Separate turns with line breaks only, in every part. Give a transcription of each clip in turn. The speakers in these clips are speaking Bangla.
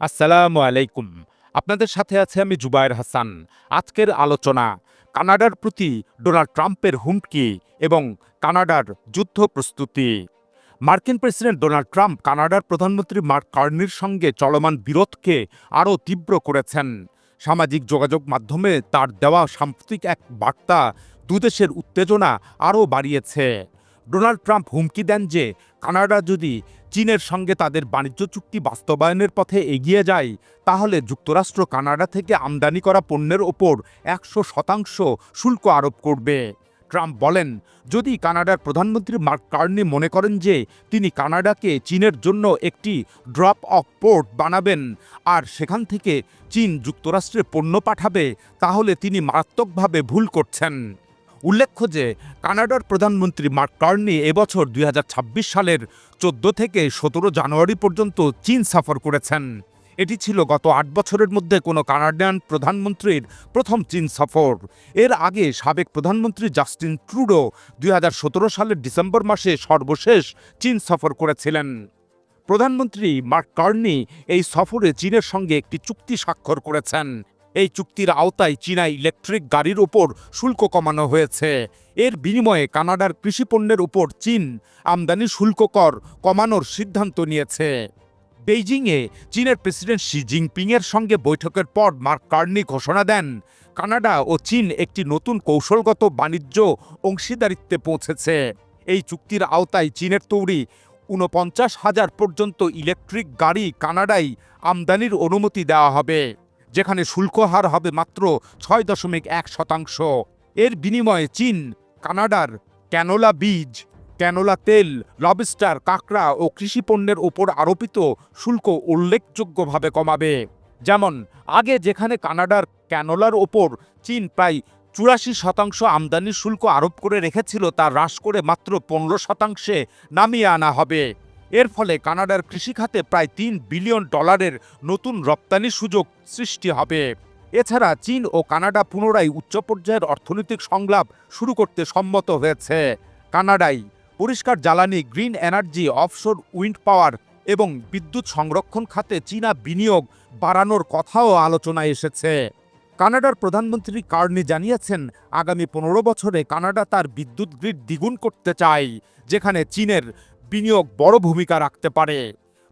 আসসালামু আলাইকুম। আপনাদের সাথে আছে আমি জুবায়ের হাসান। আজকের আলোচনা, কানাডার প্রতি ডোনাল্ড ট্রাম্পের হুমকি এবং কানাডার যুদ্ধ প্রস্তুতি। মার্কিন প্রেসিডেন্ট ডোনাল্ড ট্রাম্প কানাডার প্রধানমন্ত্রী মার্ক কার্নির সঙ্গে চলমান বিরোধকে আরও তীব্র করেছেন। সামাজিক যোগাযোগ মাধ্যমে তার দেওয়া সাম্প্রতিক এক বার্তা দুদেশের উত্তেজনা আরও বাড়িয়েছে। ডোনাল্ড ট্রাম্প হুমকি দেন যে কানাডা যদি চীনের সঙ্গে তাদের বাণিজ্য চুক্তি বাস্তবায়নের পথে এগিয়ে যায়, তাহলে যুক্তরাষ্ট্র কানাডা থেকে আমদানি করা পণ্যের ওপর একশো শতাংশ শুল্ক আরোপ করবে। ট্রাম্প বলেন, যদি কানাডার প্রধানমন্ত্রী মার্ক কার্নি মনে করেন যে তিনি কানাডাকে চীনের জন্য একটি ড্রপ অফ পোর্ট বানাবেন আর সেখান থেকে চীন যুক্তরাষ্ট্রে পণ্য পাঠাবে, তাহলে তিনি মারাত্মকভাবে ভুল করছেন। উল্লেখ্য যে কানাডার প্রধানমন্ত্রী মার্ক কার্নি এবছর দুই হাজার ছাব্বিশ সালের চোদ্দ থেকে সতেরো জানুয়ারি পর্যন্ত চীন সফর করেছেন। এটি ছিল গত আট বছরের মধ্যে কোনো কানাডিয়ান প্রধানমন্ত্রীর প্রথম চীন সফর। এর আগে সাবেক প্রধানমন্ত্রী জাস্টিন ট্রুডো দুই হাজার সতেরো সালের ডিসেম্বর মাসে সর্বশেষ চীন সফর করেছিলেন। প্রধানমন্ত্রী মার্ক কার্নি এই সফরে চীনের সঙ্গে একটি চুক্তি স্বাক্ষর করেছেন। এই চুক্তির আওতায় চীনা ইলেকট্রিক গাড়ির ওপর শুল্ক কমানো হয়েছে। এর বিনিময়ে কানাডার কৃষিপণ্যের উপর চীন আমদানি শুল্ক কর কমানোর সিদ্ধান্ত নিয়েছে। বেইজিংয়ে চীনের প্রেসিডেন্ট শি জিনপিংয়ের সঙ্গে বৈঠকের পর মার্ক কার্নি ঘোষণা দেন, কানাডা ও চীন একটি নতুন কৌশলগত বাণিজ্য অংশীদারিত্বে পৌঁছেছে। এই চুক্তির আওতায় চীনের তৈরি ঊনপঞ্চাশ হাজার পর্যন্ত ইলেকট্রিক গাড়ি কানাডায় আমদানির অনুমতি দেওয়া হবে। যেখানে শুল্ক হার হবে মাত্র ছয় দশমিক এক শতাংশ। এর বিনিময়ে চীন, কানাডার ক্যানোলা বীজ, ক্যানোলা তেল, লবস্টার, কাঁকড়া ও কৃষিপণ্যের ওপর আরোপিত শুল্ক উল্লেখযোগ্যভাবে কমাবে। যেমন, আগে যেখানে কানাডার ক্যানোলার ওপর চীন প্রায় চুরাশি শতাংশ আমদানি শুল্ক আরোপ করে রেখেছিল, তা হ্রাস করে মাত্র পনেরো শতাংশে নামিয়ে আনা হবে। এর ফলে কানাডার কৃষিখাতে প্রায় তিন বিলিয়ন ডলারের নতুন রপ্তানি সুযোগ সৃষ্টি হবে। এছাড়া চীন ও কানাডা পুনরায় উচ্চ পর্যায়ের অর্থনৈতিক সংলাপ শুরু করতে সম্মত হয়েছে। কানাডায় পরিষ্কার জ্বালানি, green energy, offshore wind power এবং বিদ্যুৎ সংরক্ষণ খাতে চীনা বিনিয়োগ বাড়ানোর কথাও আলোচনায় এসেছে। কানাডার প্রধানমন্ত্রী কার্নি জানিয়েছেন, আগামী পনেরো বছরে কানাডা তার বিদ্যুৎ গ্রিড দ্বিগুণ করতে চায়, যেখানে চীনের বিনিয়োগ বড় ভূমিকা রাখতে পারে।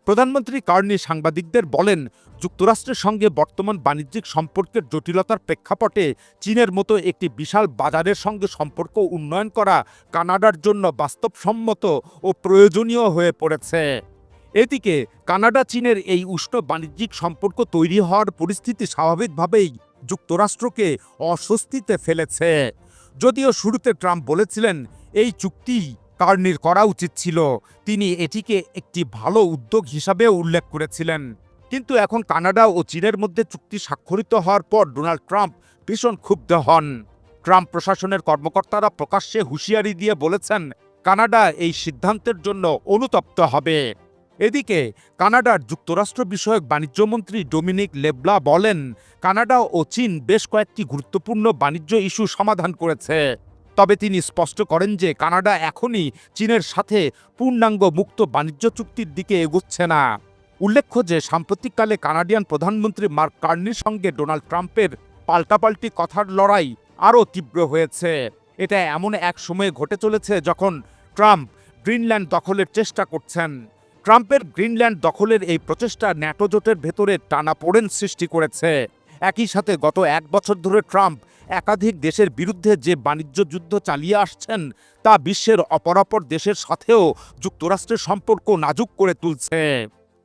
প্রধানমন্ত্রী কার্নি সাংবাদিকদের বলেন, যুক্তরাষ্ট্রের সঙ্গে বর্তমান বাণিজ্যিক সম্পর্কের জটিলতার প্রেক্ষাপটে চীনের মতো একটি বিশাল বাজারের সঙ্গে সম্পর্ক উন্নয়ন করা কানাডার জন্য বাস্তবসম্মত ও প্রয়োজনীয় হয়ে পড়েছে। এদিকে, কানাডা চীনের এই উষ্ণ বাণিজ্যিক সম্পর্ক তৈরি হওয়ার পরিস্থিতি স্বাভাবিকভাবেই যুক্তরাষ্ট্রকে অস্বস্তিতে ফেলেছে। যদিও শুরুতে ট্রাম্প বলেছিলেন, এই চুক্তি কার্নির করা উচিত ছিল। তিনি এটিকে একটি ভালো উদ্যোগ হিসাবে উল্লেখ করেছিলেন। কিন্তু এখন কানাডা ও চীনের মধ্যে চুক্তি স্বাক্ষরিত হওয়ার পর ডোনাল্ড ট্রাম্প ভীষণ ক্ষুব্ধ হন। ট্রাম্প প্রশাসনের কর্মকর্তারা প্রকাশ্যে হুঁশিয়ারি দিয়ে বলেছেন, কানাডা এই সিদ্ধান্তের জন্য অনুতপ্ত হবে। এদিকে, কানাডার যুক্তরাষ্ট্র বিষয়ক বাণিজ্যমন্ত্রী ডোমিনিক লেবলা বলেন, কানাডা ও চীন বেশ কয়েকটি গুরুত্বপূর্ণ বাণিজ্য ইস্যু সমাধান করেছে। তবে তিনি স্পষ্ট করেন যে কানাডা এখনই চীনের সাথে পূর্ণাঙ্গ মুক্ত বাণিজ্য চুক্তির দিকে এগুচ্ছে না। উল্লেখ্য যে সাম্প্রতিককালে কানাডিয়ান প্রধানমন্ত্রী মার্ক কার্নির সঙ্গে ডোনাল্ড ট্রাম্পের পাল্টাপাল্টি কথার লড়াই আরও তীব্র হয়েছে। এটা এমন এক সময়ে ঘটে চলেছে যখন ট্রাম্প গ্রিনল্যান্ড দখলের চেষ্টা করছেন। ট্রাম্পের গ্রিনল্যান্ড দখলের এই প্রচেষ্টা ন্যাটো জোটের ভেতরে টানাপোড়েন সৃষ্টি করেছে। একই সাথে গত এক বছর ধরে ট্রাম্প একাধিক দেশের বিরুদ্ধে যে বাণিজ্য যুদ্ধ চালিয়ে আসছেন, তা বিশ্বের অপরাপর দেশের সাথেও যুক্তরাষ্ট্রের সম্পর্ক নাজুক করে তুলছে।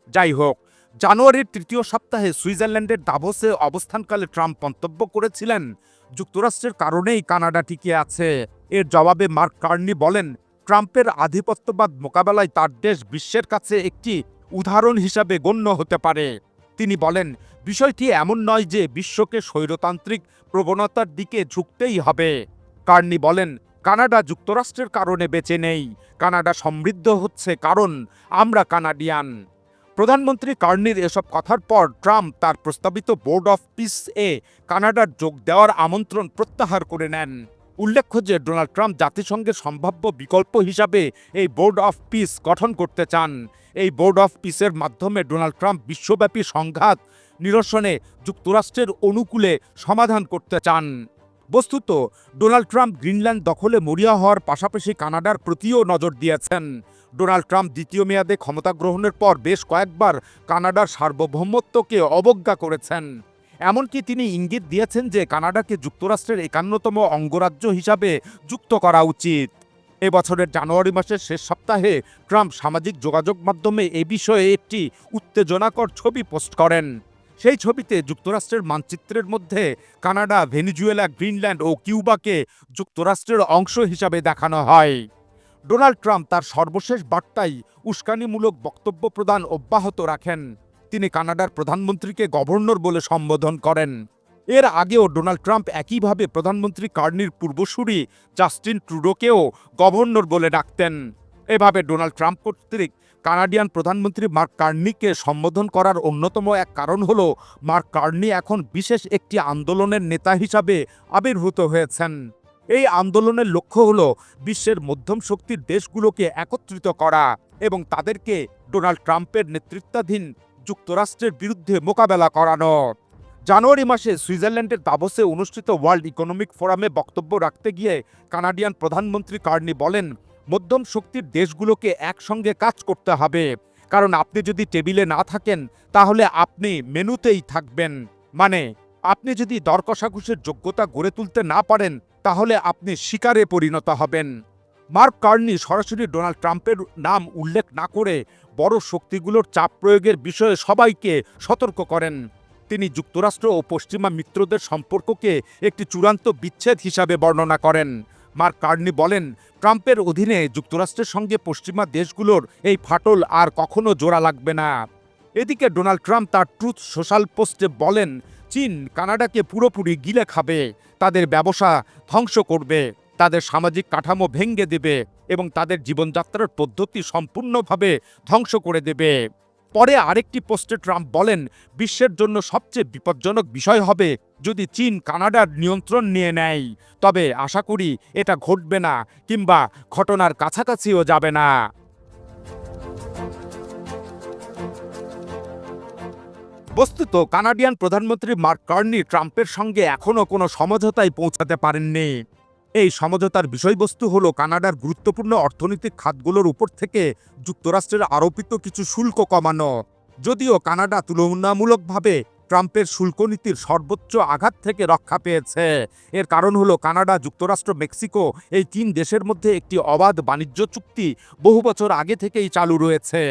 যাই হোক, জানুয়ারির তৃতীয় সপ্তাহে সুইজারল্যান্ডের দাভোসে অবস্থানকালে ট্রাম্প মন্তব্য করেছিলেন, যুক্তরাষ্ট্রের কারণেই কানাডা টিকে আছে। এর জবাবে মার্ক কার্নি বলেন, ট্রাম্পের আধিপত্যবাদ মোকাবেলায় তার দেশ বিশ্বের কাছে একটি উদাহরণ হিসাবে গণ্য হতে পারে। তিনি বলেন, বিষয়টি এমন নয় যে বিশ্বকে স্বৈরতান্ত্রিক প্রবণতার দিকে ঝুঁকতেই হবে। কার্নি বলেন, কানাডা যুক্তরাষ্ট্রের কারণে বেঁচে নেই। কানাডা সমৃদ্ধ হচ্ছে কারণ, আমরা কানাডিয়ান। প্রধানমন্ত্রী কার্নির এসব কথার পর ট্রাম্প তার প্রস্তাবিত বোর্ড অফ পিস এ কানাডার যোগ দেওয়ার আমন্ত্রণ প্রত্যাহার করে নেন। উল্লেখ্য যে ডোনাল্ড ট্রাম্প জাতিসংঘের সম্ভাব্য বিকল্প হিসাবে এই বোর্ড অফ পিস গঠন করতে চান। এই বোর্ড অফ পিসের মাধ্যমে ডোনাল্ড ট্রাম্প বিশ্বব্যাপী সংঘাত নিরসনে যুক্তরাষ্ট্রের অনুকূলে সমাধান করতে চান। বস্তুত, ডোনাল্ড ট্রাম্প গ্রিনল্যান্ড দখলে মরিয়া হওয়ার পাশাপাশি কানাডার প্রতিও নজর দিয়েছেন। ডোনাল্ড ট্রাম্প দ্বিতীয় মেয়াদে ক্ষমতা গ্রহণের পর বেশ কয়েকবার কানাডার সার্বভৌমত্বকে অবজ্ঞা করেছেন। এমনকি তিনি ইঙ্গিত দিয়েছেন যে কানাডাকে যুক্তরাষ্ট্রের একান্নতম অঙ্গরাজ্য হিসাবে যুক্ত করা উচিত। এবছরের জানুয়ারি মাসের শেষ সপ্তাহে ট্রাম্প সামাজিক যোগাযোগ মাধ্যমে এ বিষয়ে একটি উত্তেজনাকর ছবি পোস্ট করেন। সেই ছবিতে যুক্তরাষ্ট্রের মানচিত্রের মধ্যে কানাডা, ভেনিজুয়েলা, গ্রিনল্যান্ড ও কিউবাকে যুক্তরাষ্ট্রের অংশ হিসাবে দেখানো হয়। ডোনাল্ড ট্রাম্প তার সর্বশেষ বার্তায় উস্কানিমূলক বক্তব্য প্রদান অব্যাহত রাখেন। তিনি কানাডার প্রধানমন্ত্রীকে গভর্নর বলে সম্বোধন করেন। এর আগেও ডোনাল্ড ট্রাম্প একইভাবে প্রধানমন্ত্রী কার্নির পূর্বসূরি জাস্টিন ট্রুডোকেও গভর্নর বলে ডাকতেন। এভাবে ডোনাল্ড ট্রাম্প কর্তৃক কানাডিয়ান প্রধানমন্ত্রী মার্ক কার্নিকে সম্বোধন করার অন্যতম এক কারণ হল, মার্ক কার্নি এখন বিশেষ একটি আন্দোলনের নেতা হিসাবে আবির্ভূত হয়েছেন। এই আন্দোলনের লক্ষ্য হল বিশ্বের মধ্যম শক্তির দেশগুলোকে একত্রিত করা এবং তাদেরকে ডোনাল্ড ট্রাম্পের নেতৃত্বাধীন যুক্তরাষ্ট্রের বিরুদ্ধে মোকাবেলা করানো জানুয়ারি মাসে সুইজারল্যান্ডের দাভোসে অনুষ্ঠিত ওয়ার্ল্ড ইকোনমিক ফোরামে বক্তব্য রাখতে গিয়ে কানাডিয়ান প্রধানমন্ত্রী কার্নি বলেন, মধ্যম শক্তির দেশগুলোকে একসঙ্গে কাজ করতে হবে। কারণ আপনি যদি টেবিলে না থাকেন, তাহলে আপনি মেনুতেই থাকবেন। মানে আপনি যদি দর কষাকষির যোগ্যতা গড়ে তুলতে না পারেন, তাহলে আপনি শিকারে পরিণত হবেন। মার্ক কার্নি সরাসরি ডোনাল্ড ট্রাম্পের নাম উল্লেখ না করে বড় শক্তিগুলোর চাপ প্রয়োগের বিষয়ে সবাইকে সতর্ক করেন। তিনি যুক্তরাষ্ট্র ও পশ্চিমা মিত্রদের সম্পর্ককে একটি চূড়ান্ত বিচ্ছেদ হিসাবে বর্ণনা করেন। মার্ক কার্নি বলেন, ট্রাম্পের অধীনে যুক্তরাষ্ট্রের সঙ্গে পশ্চিমা দেশগুলোর এই ফাটল আর কখনো জোড়া লাগবে না। এদিকে ডোনাল্ড ট্রাম্প তার ট্রুথ সোশ্যাল পোস্টে বলেন, চীন কানাডাকে পুরোপুরি গিলে খাবে, তাদের ব্যবসা ধ্বংস করবে, তাদের সামাজিক কাঠামো ভেঙ্গে দেবে এবং তাদের জীবনযাত্রার পদ্ধতি সম্পূর্ণভাবে ধ্বংস করে দেবে। পরে আরেকটি পোস্টে ট্রাম্প বলেন, বিশ্বের জন্য সবচেয়ে বিপজ্জনক বিষয় হবে যদি চীন কানাডার নিয়ন্ত্রণ নিয়ে নেয়। তবে আশা করি এটা ঘটবে না কিংবা ঘটনার কাছাকাছিও যাবে না। বস্তুত, কানাডিয়ান প্রধানমন্ত্রী মার্ক কার্নি ট্রাম্পের সঙ্গে এখনও কোনো সমঝোতায় পৌঁছাতে পারেননি। এই সমঝোতার বিষয়বস্তু হল কানাডার গুরুত্বপূর্ণ অর্থনৈতিক খাতগুলোর উপর থেকে যুক্তরাষ্ট্রের আরোপিত কিছু শুল্ক কমানো। যদিও কানাডা তুলনামূলকভাবে ট্রাম্পের শুল্ক নীতির সর্বোচ্চ আঘাত থেকে রক্ষা পেয়েছে। এর কারণ হলো কানাডা, যুক্তরাষ্ট্র, মেক্সিকো এই তিন দেশের মধ্যে একটি অবাধ বাণিজ্য চুক্তি বহু বছর আগে থেকেই চালু রয়েছে।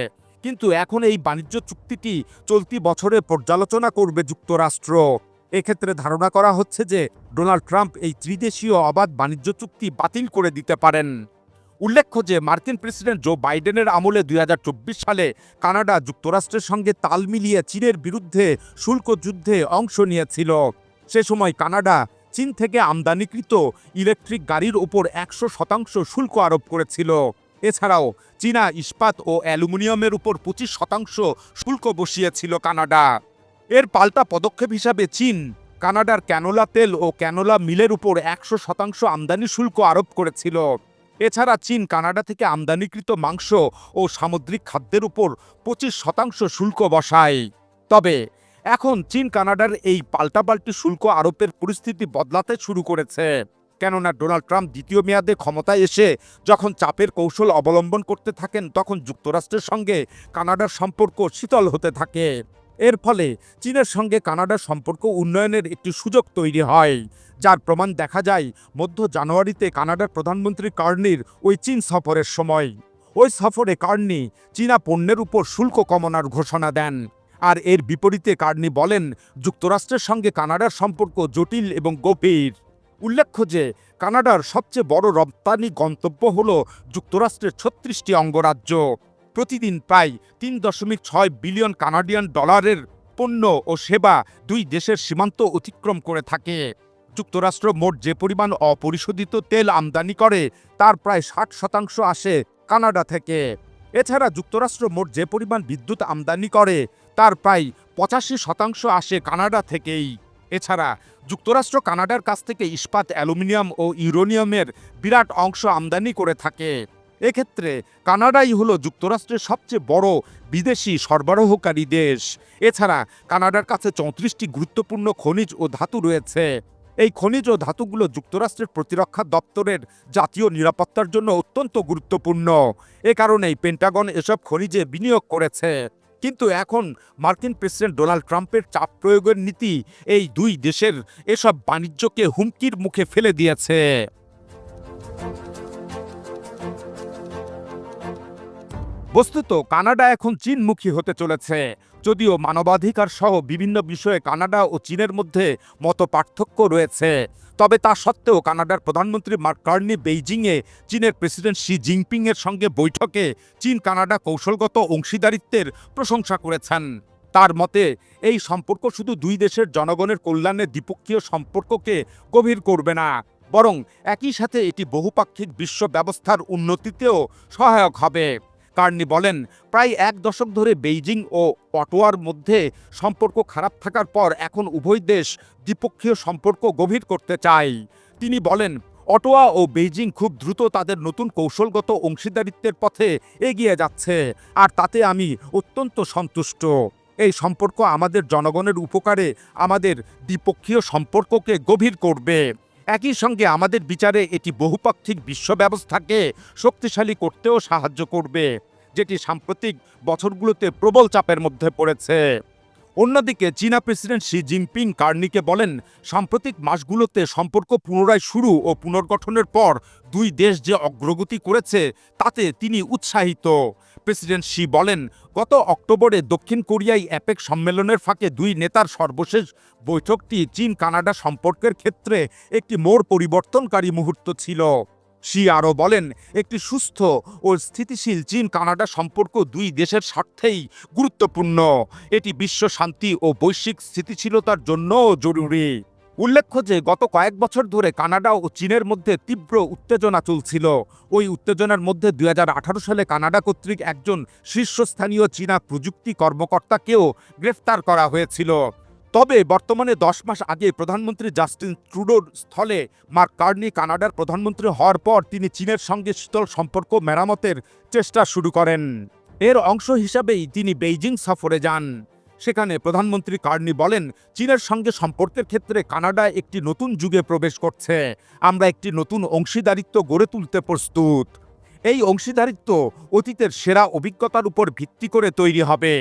কিন্তু এখন এই বাণিজ্য চুক্তিটি চলতি বছরে পর্যালোচনা করবে যুক্তরাষ্ট্র। এক্ষেত্রে ধারণা করা হচ্ছে যে ডোনাল্ড ট্রাম্প এই ত্রিদেশীয় অবাধ বাণিজ্য চুক্তি বাতিল করে দিতে পারেন। উল্লেখ্য যে মার্কিন প্রেসিডেন্ট জো বাইডেনের আমলে দুই হাজার চব্বিশ সালে কানাডা যুক্তরাষ্ট্রের সঙ্গে তাল মিলিয়ে চীনের বিরুদ্ধে শুল্ক যুদ্ধে অংশ নিয়েছিল। সে সময় কানাডা চীন থেকে আমদানিকৃত ইলেকট্রিক গাড়ির ওপর একশো শতাংশ শুল্ক আরোপ করেছিল। এছাড়াও চীনা ইস্পাত ও অ্যালুমিনিয়ামের উপর পঁচিশ শতাংশ শুল্ক বসিয়েছিল কানাডা। এর পাল্টা পদক্ষেপ হিসাবে চীন, কানাডার ক্যানোলা তেল ও ক্যানোলা মিলের উপর একশো শতাংশ আমদানি শুল্ক আরোপ করেছিল। এছাড়া চীন কানাডা থেকে আমদানিকৃত মাংস ও সামুদ্রিক খাদ্যের উপর পঁচিশ শতাংশ শুল্ক বসায়। তবে, এখন চীন কানাডার এই পাল্টাপাল্টি শুল্ক আরোপের পরিস্থিতি বদলাতে শুরু করেছে। কেননা ডোনাল্ড ট্রাম্প দ্বিতীয় মেয়াদে ক্ষমতায় এসে যখন চাপের কৌশল অবলম্বন করতে থাকেন, তখন যুক্তরাষ্ট্রের সঙ্গে কানাডার সম্পর্ক শীতল হতে থাকে। এর ফলে চীনের সঙ্গে কানাডার সম্পর্ক উন্নয়নের একটি সুযোগ তৈরি হয়। যার প্রমাণ দেখা যায়, মধ্য জানুয়ারিতে কানাডার প্রধানমন্ত্রী কার্নির ওই চীন সফরের সময়। ওই সফরে কার্নি চীনা পণ্যের উপর শুল্ক কমানোর ঘোষণা দেন। আর এর বিপরীতে কার্নি বলেন, যুক্তরাষ্ট্রের সঙ্গে কানাডার সম্পর্ক জটিল এবং গভীর। উল্লেখ্য যে, কানাডার সবচেয়ে বড় রপ্তানি গন্তব্য হল যুক্তরাষ্ট্রের ছত্রিশটি অঙ্গরাজ্য। প্রতিদিন প্রায় তিন দশমিক ছয় বিলিয়ন কানাডিয়ান ডলারের পণ্য ও সেবা দুই দেশের সীমান্ত অতিক্রম করে থাকে। যুক্তরাষ্ট্র মোট যে পরিমাণ অপরিশোধিত তেল আমদানি করে, তার প্রায় ষাট শতাংশ আসে কানাডা থেকে। এছাড়া যুক্তরাষ্ট্র মোট যে পরিমাণ বিদ্যুৎ আমদানি করে, তার প্রায় পঁচাশি শতাংশ আসে কানাডা থেকেই। এছাড়া যুক্তরাষ্ট্র কানাডার কাছ থেকে ইস্পাত, অ্যালুমিনিয়াম ও ইউরোনিয়ামের বিরাট অংশ আমদানি করে থাকে। এক্ষেত্রে কানাডাই হলো যুক্তরাষ্ট্রের সবচেয়ে বড় বিদেশি সরবরাহকারী দেশ। এছাড়া কানাডার কাছে চৌত্রিশটি গুরুত্বপূর্ণ খনিজ ও ধাতু রয়েছে। এই খনিজ ও ধাতুগুলো যুক্তরাষ্ট্রের প্রতিরক্ষা দপ্তরের জাতীয় নিরাপত্তার জন্য অত্যন্ত গুরুত্বপূর্ণ। এ কারণেই পেন্টাগন এসব খনিজে বিনিয়োগ করেছে। কিন্তু এখন মার্কিন প্রেসিডেন্ট ডোনাল্ড ট্রাম্পের চাপ প্রয়োগের নীতি এই দুই দেশের এসব বাণিজ্যকে হুমকির মুখে ফেলে দিয়েছে। বস্তুত কানাডা এখন চীনমুখী হতে চলেছে। যদিও মানবাধিকার সহ বিভিন্ন বিষয়ে কানাডা ও চীনের মধ্যে মত পার্থক্য রয়েছে। তবে তা সত্ত্বেও কানাডার প্রধানমন্ত্রী মার্ক কার্নি বেইজিংয়ে চীনের প্রেসিডেন্ট শি জিনপিংয়ের সঙ্গে বৈঠকে চীন কানাডা কৌশলগত অংশীদারিত্বের প্রশংসা করেছেন। তার মতে, এই সম্পর্ক শুধু দুই দেশের জনগণের কল্যাণে দ্বিপক্ষীয় সম্পর্ককে গভীর করবে না, বরং একই সাথে এটি বহুপাক্ষিক বিশ্ব ব্যবস্থার উন্নতিতেও সহায়ক হবে। কার্নি বলেন, প্রায় এক দশক ধরে বেইজিং ও অটোয়ার মধ্যে সম্পর্ক খারাপ থাকার পর এখন উভয় দেশ দ্বিপক্ষীয় সম্পর্ক গভীর করতে চায়। তিনি বলেন, অটোয়া ও বেইজিং খুব দ্রুত তাদের নতুন কৌশলগত অংশীদারিত্বের পথে এগিয়ে যাচ্ছে, আর তাতে আমি অত্যন্ত সন্তুষ্ট। এই সম্পর্ক আমাদের জনগণের উপকারে আমাদের দ্বিপক্ষীয় সম্পর্ককে গভীর করবে। একই সঙ্গে আমাদের বিচারে এটি বহুপাক্ষিক বিশ্ব ব্যবস্থাকে শক্তিশালী করতেও সাহায্য করবে, যেটি সাম্প্রতিক বছরগুলোতে প্রবল চাপের মধ্যে পড়েছে। অন্যদিকে চীনা প্রেসিডেন্ট শি জিনপিং কার্নিকে বলেন, সাম্প্রতিক মাসগুলোতে সম্পর্ক পুনরায় শুরু ও পুনর্গঠনের পর দুই দেশ যে অগ্রগতি করেছে, তাতে তিনি উৎসাহিত। প্রেসিডেন্ট শি বলেন, গত অক্টোবরে দক্ষিণ কোরিয়ায় অ্যাপেক সম্মেলনের ফাঁকে দুই নেতার সর্বশেষ বৈঠকটি চীন কানাডা সম্পর্কের ক্ষেত্রে একটি মোড় পরিবর্তনকারী মুহূর্ত ছিল। শি আরও বলেন, একটি সুস্থ ও স্থিতিশীল চীন কানাডা সম্পর্ক দুই দেশের স্বার্থেই গুরুত্বপূর্ণ। এটি বিশ্ব শান্তি ও বৈশ্বিক স্থিতিশীলতার জন্যও জরুরি। উল্লেখ্য যে, গত কয়েক বছর ধরে কানাডা ও চীনের মধ্যে তীব্র উত্তেজনা চলছিল। ওই উত্তেজনার মধ্যে দুই হাজার আঠারো সালে কানাডা কর্তৃক একজন শীর্ষস্থানীয় চীনা প্রযুক্তি কর্মকর্তাকেও গ্রেফতার করা হয়েছিল। তবে বর্তমানে দশ মাস আগে প্রধানমন্ত্রী জাস্টিন ট্রুডোর স্থলে মার্ক কার্নি কানাডার প্রধানমন্ত্রী হওয়ার পর তিনি চীনের সঙ্গে শীতল সম্পর্ক মেরামতের চেষ্টা শুরু করেন। এর অংশ হিসাবেই তিনি বেইজিং সফরে যান। সেখানে প্রধানমন্ত্রী কার্নি বলেন, চীনের সঙ্গে সম্পর্কের ক্ষেত্রে কানাডা একটি নতুন যুগে প্রবেশ করছে। আমরা একটি নতুন অংশীদারিত্ব গড়ে তুলতে প্রস্তুত। এই অংশীদারিত্ব অতীতের সেরা অভিজ্ঞতার উপর ভিত্তি করে তৈরি হবে।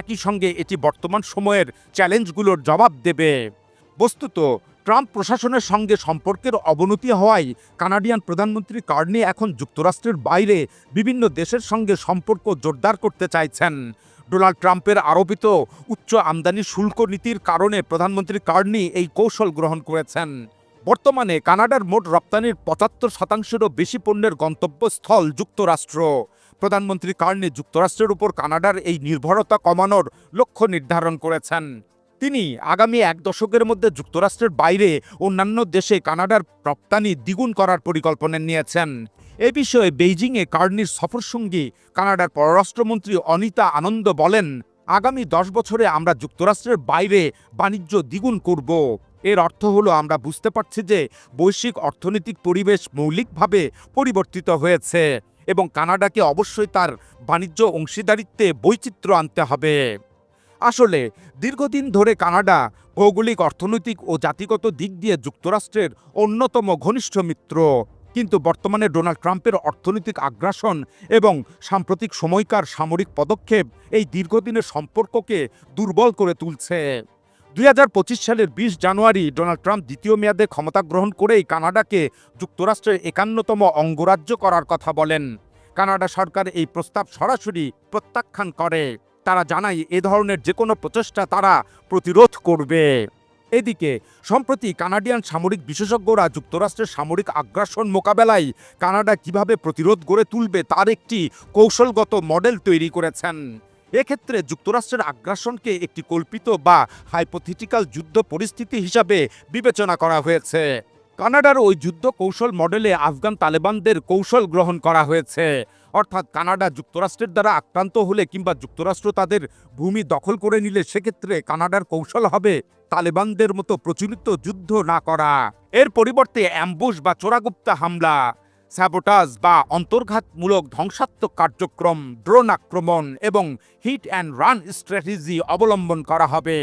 একই সঙ্গে এটি বর্তমান সময়ের চ্যালেঞ্জগুলোর জবাব দেবে। বস্তুত, ট্রাম্প প্রশাসনের সঙ্গে সম্পর্কের অবনতি হওয়ায় কানাডিয়ান প্রধানমন্ত্রী কার্নি এখন যুক্তরাষ্ট্রের বাইরে বিভিন্ন দেশের সঙ্গে সম্পর্ক জোরদার করতে চাইছেন। ডোনাল্ড ট্রাম্পের আরোপিত উচ্চ আমদানি শুল্ক নীতির কারণে প্রধানমন্ত্রী কার্নি এই কৌশল গ্রহণ করেছেন। বর্তমানে কানাডার মোট রপ্তানির পঁচাত্তর শতাংশেরও বেশি পণ্যের গন্তব্যস্থল যুক্তরাষ্ট্র। প্রধানমন্ত্রী কার্নি যুক্তরাষ্ট্রের উপর কানাডার এই নির্ভরতা কমানোর লক্ষ্য নির্ধারণ করেছেন। তিনি আগামী এক দশকের মধ্যে যুক্তরাষ্ট্রের বাইরে অন্যান্য দেশে কানাডার রপ্তানি দ্বিগুণ করার পরিকল্পনা নিয়েছেন। এ বিষয়ে বেইজিংয়ে কার্নির সফরসঙ্গী কানাডার পররাষ্ট্রমন্ত্রী অনিতা আনন্দ বলেন, আগামী দশ বছরে আমরা যুক্তরাষ্ট্রের বাইরে বাণিজ্য দ্বিগুণ করব। এর অর্থ হলো আমরা বুঝতে পারছি যে বৈশ্বিক অর্থনৈতিক পরিবেশ মৌলিকভাবে পরিবর্তিত হয়েছে এবং কানাডাকে অবশ্যই তার বাণিজ্য অংশীদারিত্বে বৈচিত্র্য আনতে হবে। আসলে দীর্ঘদিন ধরে কানাডা ভৌগোলিক, অর্থনৈতিক ও জাতিগত দিক দিয়ে যুক্তরাষ্ট্রের অন্যতম ঘনিষ্ঠ মিত্র। কিন্তু বর্তমানে ডোনাল্ড ট্রাম্পের অর্থনৈতিক আগ্রাসন এবং সাম্প্রতিক সময়কার সামরিক পদক্ষেপ এই দীর্ঘদিনের সম্পর্ককে দুর্বল করে তুলছে। দুই হাজার পঁচিশ সালের বিশ জানুয়ারি ডোনাল্ড ট্রাম্প দ্বিতীয় মেয়াদে ক্ষমতা গ্রহণ করেই কানাডাকে যুক্তরাষ্ট্রের একান্নতম অঙ্গরাজ্য করার কথা বলেন। কানাডা সরকার এই প্রস্তাব সরাসরি প্রত্যাখ্যান করে। তারা জানায় এ ধরনের যে কোনো প্রচেষ্টা তারা প্রতিরোধ করবে। এদিকে, সম্প্রতি কানাডিয়ান সামরিক বিশেষজ্ঞরা যুক্তরাষ্ট্রের সামরিক আগ্রাসন মোকাবেলায় কানাডা কীভাবে প্রতিরোধ গড়ে তুলবে তার একটি কৌশলগত মডেল তৈরি করেছেন। এক্ষেত্রে যুক্তরাষ্ট্রের আগ্রাসনকে একটি কল্পিত বা হাইপোথেটিক্যাল যুদ্ধ পরিস্থিতি হিসাবে বিবেচনা করা হয়েছে। কানাডার ওই যুদ্ধ কৌশল মডেলে আফগান তালেবানদের কৌশল গ্রহণ করা হয়েছে। অর্থাৎ কানাডা যুক্তরাষ্ট্রের দ্বারা আক্রান্ত হলে কিংবা যুক্তরাষ্ট্র তাদের ভূমি দখল করে নিলে সেক্ষেত্রে কানাডার কৌশল হবে তালেবানদের মতো প্রচলিত যুদ্ধ না করা। এর পরিবর্তে অ্যাম্বুশ বা চোরাগুপ্তা হামলা, স্যাবোটাজ বা অন্তর্ঘাতমূলক ধ্বংসাত্মক কার্যক্রম, ড্রোন আক্রমণ এবং হিট অ্যান্ড রান স্ট্র্যাটেজি অবলম্বন করা হবে।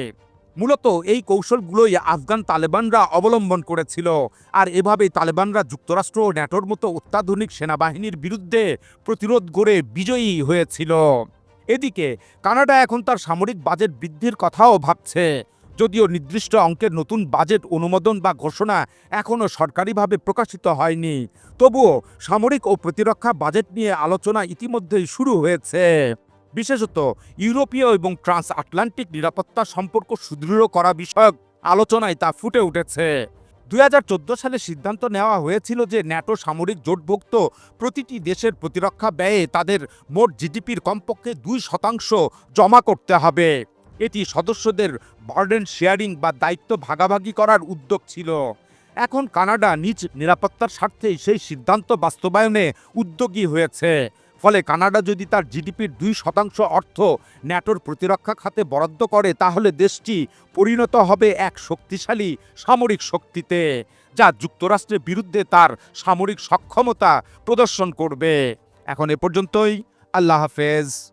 মূলত এই কৌশলগুলোই আফগান তালেবানরা অবলম্বন করেছিল। আর এভাবেই তালেবানরা যুক্তরাষ্ট্র ও ন্যাটোর মতো অত্যাধুনিক সেনাবাহিনীর বিরুদ্ধে প্রতিরোধ গড়ে বিজয়ী হয়েছিল। এদিকে, কানাডা এখন তার সামরিক বাজেট বৃদ্ধির কথাও ভাবছে। যদিও নির্দিষ্ট অঙ্কের নতুন বাজেট অনুমোদন বা ঘোষণা এখনও সরকারিভাবে প্রকাশিত হয়নি, তবুও সামরিক ও প্রতিরক্ষা বাজেট নিয়ে আলোচনা ইতিমধ্যেই শুরু হয়েছে। বিশেষত ইউরোপীয় এবং ট্রান্স আটলান্টিক নিরাপত্তা সম্পর্ক সুদৃঢ় করা বিষয়ক আলোচনায় তা ফুটে উঠেছে। দুই হাজার চোদ্দ সালে সিদ্ধান্ত নেওয়া হয়েছিল যে ন্যাটো সামরিক জোটভুক্ত প্রতিটি দেশের প্রতিরক্ষা ব্যয়ে তাদের মোট জিডিপির কমপক্ষে দুই শতাংশ জমা করতে হবে। এটি সদস্যদের বার্ডেন শেয়ারিং বা দায়িত্ব ভাগাভাগি করার উদ্যোগ ছিল। এখন কানাডা নিজ নিরাপত্তার স্বার্থেই সেই সিদ্ধান্ত বাস্তবায়নে উদ্যোগী হয়েছে। ফলে কানাডা যদি তার জিডিপির দুই শতাংশ অর্থ ন্যাটোর প্রতিরক্ষা খাতে বরাদ্দ করে, তাহলে দেশটি পরিণত হবে এক শক্তিশালী সামরিক শক্তিতে, যা যুক্তরাষ্ট্রের বিরুদ্ধে তার সামরিক সক্ষমতা প্রদর্শন করবে। এখন এ পর্যন্তই, আল্লাহ হাফেজ।